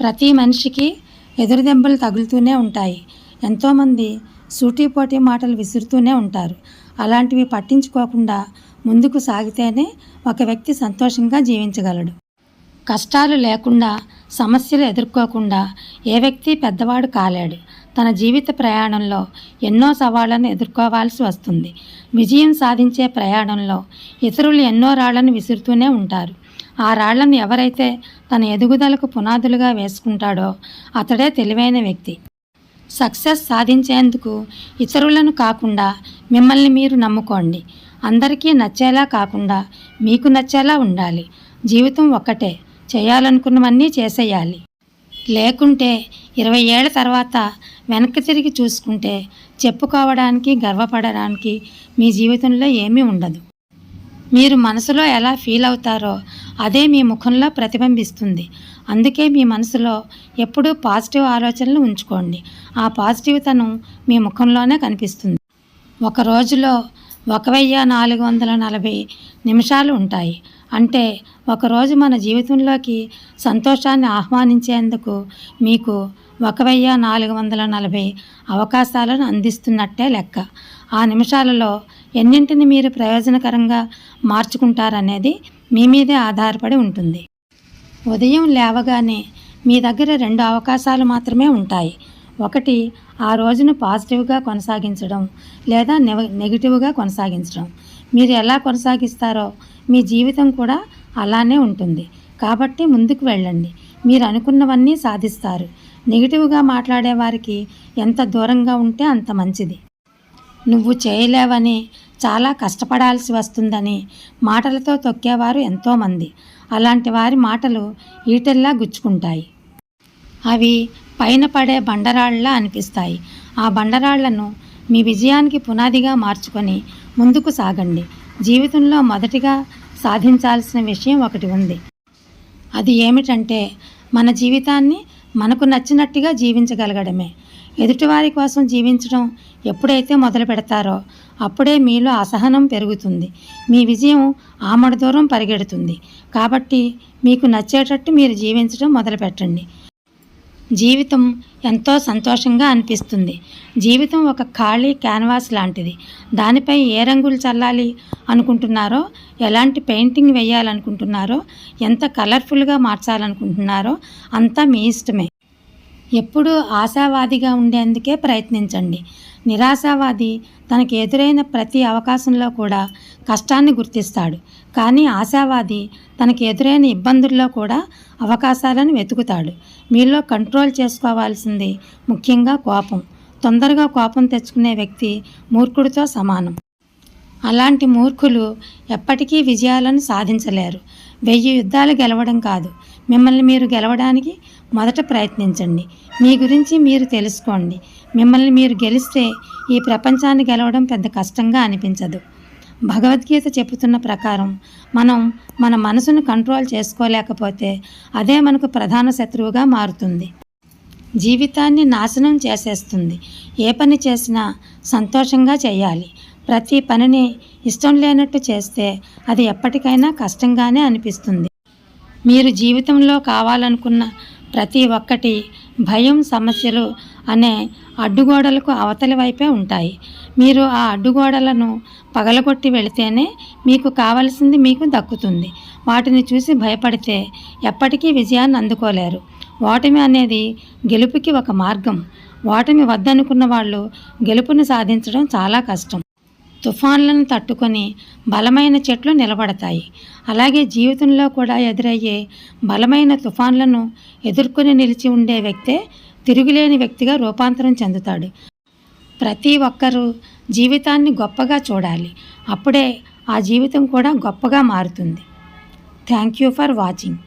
ప్రతి మనిషికి ఎదురుదెబ్బలు తగులుతూనే ఉంటాయి. ఎంతోమంది సూటిపోటీ మాటలు విసురుతూనే ఉంటారు. అలాంటివి పట్టించుకోకుండా ముందుకు సాగితేనే ఒక వ్యక్తి సంతోషంగా జీవించగలడు. కష్టాలు లేకుండా సమస్యలు ఎదుర్కోకుండా ఏ వ్యక్తి పెద్దవాడు కాలేడు. తన జీవిత ప్రయాణంలో ఎన్నో సవాళ్ళను ఎదుర్కోవాల్సి వస్తుంది. విజయం సాధించే ప్రయాణంలో ఇతరులు ఎన్నో రాళ్ళను విసురుతూనే ఉంటారు. ఆ రాళ్ళను ఎవరైతే తన ఎదుగుదలకు పునాదులుగా వేసుకుంటాడో అతడే తెలివైన వ్యక్తి. సక్సెస్ సాధించేందుకు ఇతరులను కాకుండా మిమ్మల్ని మీరు నమ్ముకోండి. అందరికీ నచ్చేలా కాకుండా మీకు నచ్చేలా ఉండాలి. జీవితం ఒక్కటే చేయాలనుకున్నవన్నీ చేసేయాలి. లేకుంటే ఇరవై ఏళ్ళ తర్వాత వెనక్కి తిరిగి చూసుకుంటే చెప్పుకోవడానికి గర్వపడడానికి మీ జీవితంలో ఏమీ ఉండదు. మీరు మనసులో ఎలా ఫీల్ అవుతారో అదే మీ ముఖంలో ప్రతిబింబిస్తుంది. అందుకే మీ మనసులో ఎప్పుడూ పాజిటివ్ ఆలోచనలు ఉంచుకోండి. ఆ పాజిటివ్తను మీ ముఖంలోనే కనిపిస్తుంది. ఒక రోజులో ఒక వెయ్యి నాలుగు వందల నలభై నిమిషాలు ఉంటాయి. అంటే ఒకరోజు మన జీవితంలోకి సంతోషాన్ని ఆహ్వానించేందుకు మీకు ఒక వెయ్యి నాలుగు వందల నలభై అవకాశాలను అందిస్తున్నట్టే లెక్క. ఆ నిమిషాలలో ఎన్నింటిని మీరు ప్రయోజనకరంగా మార్చుకుంటారనేది మీ మీదే ఆధారపడి ఉంటుంది. ఉదయం లేవగానే మీ దగ్గర రెండు అవకాశాలు మాత్రమే ఉంటాయి. ఒకటి ఆ రోజును పాజిటివ్గా కొనసాగించడం లేదా నెగిటివ్గా కొనసాగించడం. మీరు ఎలా కొనసాగిస్తారో మీ జీవితం కూడా అలానే ఉంటుంది. కాబట్టి ముందుకు వెళ్ళండి. మీరు అనుకున్నవన్నీ సాధిస్తారు. నెగిటివ్గా మాట్లాడేవారికి ఎంత దూరంగా ఉంటే అంత మంచిది. నువ్వు చేయలేవని చాలా కష్టపడాల్సి వస్తుందని మాటలతో తొక్కేవారు ఎంతోమంది. అలాంటి వారి మాటలు ఈటెల్లా గుచ్చుకుంటాయి. అవి పైన పడే బండరాళ్ళలా అనిపిస్తాయి. ఆ బండరాళ్ళను మీ విజయానికి పునాదిగా మార్చుకొని ముందుకు సాగండి. జీవితంలో మొదటిగా సాధించాల్సిన విషయం ఒకటి ఉంది. అది ఏమిటంటే మన జీవితాన్ని మనకు నచ్చినట్టుగా జీవించగలగడమే. ఎదుటివారి కోసం జీవించడం ఎప్పుడైతే మొదలు పెడతారో అప్పుడే మీలో అసహనం పెరుగుతుంది. మీ విజయం ఆమడ దూరం పరిగెడుతుంది. కాబట్టి మీకు నచ్చేటట్టు మీరు జీవించడం మొదలుపెట్టండి. జీవితం ఎంతో సంతోషంగా అనిపిస్తుంది. జీవితం ఒక ఖాళీ క్యాన్వాస్ లాంటిది. దానిపై ఏ రంగులు చల్లాలి అనుకుంటున్నారో ఎలాంటి పెయింటింగ్ వేయాలనుకుంటున్నారో ఎంత కలర్ఫుల్గా మార్చాలనుకుంటున్నారో అంతా మీ ఇష్టమే. ఎప్పుడూ ఆశావాదిగా ఉండేందుకే ప్రయత్నించండి. నిరాశావాది తనకు ఎదురైన ప్రతి అవకాశంలో కూడా కష్టాన్ని గుర్తిస్తాడు. కానీ ఆశావాది తనకు ఎదురైన ఇబ్బందుల్లో కూడా అవకాశాలను వెతుకుతాడు. మీలో కంట్రోల్ చేసుకోవాల్సింది ముఖ్యంగా కోపం. తొందరగా కోపం తెచ్చుకునే వ్యక్తి మూర్ఖుడితో సమానం. అలాంటి మూర్ఖులు ఎప్పటికీ విజయాలను సాధించలేరు. వెయ్యి యుద్ధాలు గెలవడం కాదు. మిమ్మల్ని మీరు గెలవడానికి మొదట ప్రయత్నించండి. మీ గురించి మీరు తెలుసుకోండి. మిమ్మల్ని మీరు గెలిస్తే ఈ ప్రపంచాన్ని గెలవడం పెద్ద కష్టంగా అనిపించదు. భగవద్గీత చెబుతున్న ప్రకారం మనం మన మనసును కంట్రోల్ చేసుకోలేకపోతే అదే మనకు ప్రధాన శత్రువుగా మారుతుంది. జీవితాన్ని నాశనం చేసేస్తుంది. ఏ పని చేసినా సంతోషంగా చేయాలి. ప్రతి పనిని ఇష్టం లేనట్టు చేస్తే అది ఎప్పటికైనా కష్టంగానే అనిపిస్తుంది. మీరు జీవితంలో కావాలనుకున్న ప్రతి ఒక్కటి భయం సమస్యలు అనే అడ్డుగోడలకు అవతలి వైపే ఉంటాయి. మీరు ఆ అడ్డుగోడలను పగలగొట్టి వెళితేనే మీకు కావలసింది మీకు దక్కుతుంది. వాటిని చూసి భయపడితే ఎప్పటికీ విజయాన్ని అందుకోలేరు. ఓటమి అనేది గెలుపుకి ఒక మార్గం. ఓటమి వద్దనుకున్న వాళ్ళు గెలుపుని సాధించడం చాలా కష్టం. తుఫాన్లను తట్టుకొని బలమైన చెట్లు నిలబడతాయి. అలాగే జీవితంలో కూడా ఎదురయ్యే బలమైన తుఫాన్లను ఎదుర్కొని నిలిచి ఉండే వ్యక్తే తిరుగులేని వ్యక్తిగా రూపాంతరం చెందుతాడు. ప్రతి ఒక్కరూ జీవితాన్ని గొప్పగా చూడాలి. అప్పుడే ఆ జీవితం కూడా గొప్పగా మారుతుంది. Thank you for watching.